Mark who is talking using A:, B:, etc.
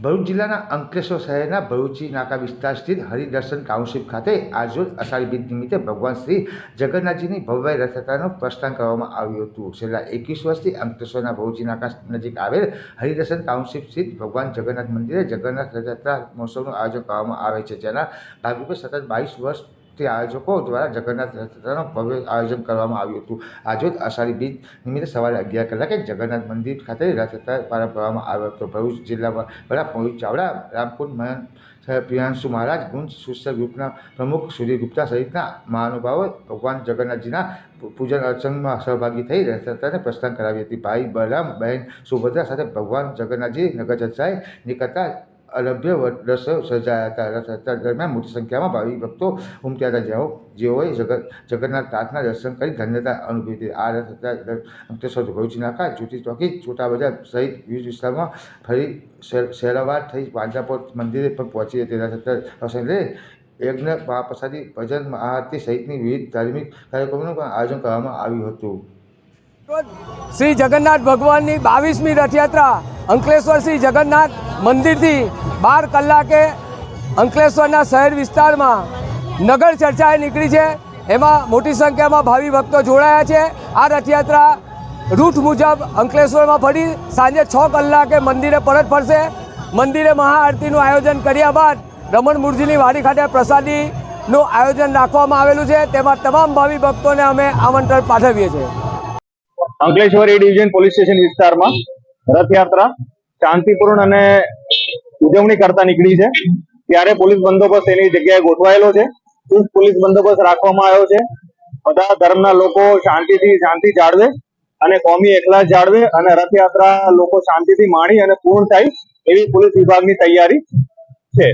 A: ભરૂચ જિલ્લાના અંકલેશ્વર શહેરના ભરૂચી નાકા વિસ્તાર સ્થિત હરિદર્શન ટાઉનશીપ ખાતે આજરોજ અષાઢી બીજ નિમિત્તે ભગવાન શ્રી જગન્નાથજીની ભવ્ય રથયાત્રાનું પ્રસ્થાન કરવામાં આવ્યું હતું. છેલ્લા એકવીસ વર્ષથી અંકલેશ્વરના ભરૂચી નાકા નજીક આવેલ હરિદર્શન ટાઉનશીપ સ્થિત ભગવાન જગન્નાથ મંદિરે જગન્નાથ રથયાત્રા મહોત્સવનું આયોજન કરવામાં આવે છે. જેના ભાગરૂપે સતત બાવીસ વર્ષ તે આયોજકો દ્વારા જગન્નાથ રથયાત્રાનું ભવ્ય આયોજન કરવામાં આવ્યું હતું. આજરોજ અષાઢી બીજ નિમિત્તે સવારે અગિયાર કલાકે જગન્નાથ મંદિર ખાતે રથયાત્રા પ્રારંભ કરવામાં આવ્યો હતો ભરૂચ જિલ્લામાં વડા મોહિત ચાવડા, રામકુંડ મહંત પ્રિયાંશુ મહારાજ, ગુંજ સુસર ગ્રુપના પ્રમુખ સુધીર ગુપ્તા સહિતના મહાનુભાવો ભગવાન જગન્નાથજીના પૂજન અર્ચનમાં સહભાગી થઈ રથયાત્રાને પ્રસ્થાન કરાવી હતી. ભાઈ બલરામ, બહેન સુભદ્રા સાથે ભગવાન જગન્નાથજી નગર જત્રાએ નીકળતા અલભ્ય રસ સર્જાયા હતા. દરમિયાન મોટી સંખ્યામાં ભાવિક ભક્તો ઉમટ્યા હતા. જેઓ જેઓએ જગત જગન્નાથ નાથના દર્શન કરી ધન્યતા અનુભવી હતી. આ રથયાત્રા અંકલેશ્વર ભરૂચ નાકા જૂતી ચોકી, છોટા બજાર સહિત વિવિધ વિસ્તારમાં ફરી શેર- શેરાવાર થઈ પાંજરાપોર મંદિરે પણ પહોંચી હતી. રથયાત્રા અવસરે યજ્ઞ, મહાપ્રસાદી, ભજન, મહાઆરતી સહિતની વિવિધ ધાર્મિક કાર્યક્રમોનું પણ આયોજન કરવામાં આવ્યું હતું.
B: શ્રી જગન્નાથ ભગવાનની બાવીસમી રથયાત્રા અંકલેશ્વર શ્રી જગન્નાથ મંદિરથી બાર કલાકે અંકલેશ્વરના શહેર વિસ્તારમાં નગર ચર્ચાએ નીકળી છે. એમાં મોટી સંખ્યામાં ભાવિ ભક્તો જોડાયા છે. આ રથયાત્રા રૂટ મુજબ અંકલેશ્વરમાં ફરી સાંજે છ કલાકે મંદિરે પરત ફરશે. મંદિરે મહાઆરતીનું આયોજન કર્યા બાદ રમણ મૂર્તિની વાડી ખાતે પ્રસાદીનું આયોજન રાખવામાં આવેલું છે. તેમાં તમામ ભાવિ ભક્તોને અમે આમંત્રણ પાઠવીએ છીએ.
C: Ankleshwar A division police station વિસ્તારમાં રથયાત્રા શાંતિપૂર્ણ અને ઉજવણી કરતા નીકળી છે. ત્યારે પોલીસ બંદોબસ્ત એની જગ્યાએ ગોઠવાયેલો છે. ચુસ્ત પોલીસ બંદોબસ્ત રાખવામાં આવ્યો છે. બધા ધર્મના લોકો શાંતિથી શાંતિ જાળવે અને કોમી એકલા જાળવે અને રથયાત્રા લોકો શાંતિથી માણી અને પૂર્ણ થાય એવી પોલીસ વિભાગની તૈયારી છે.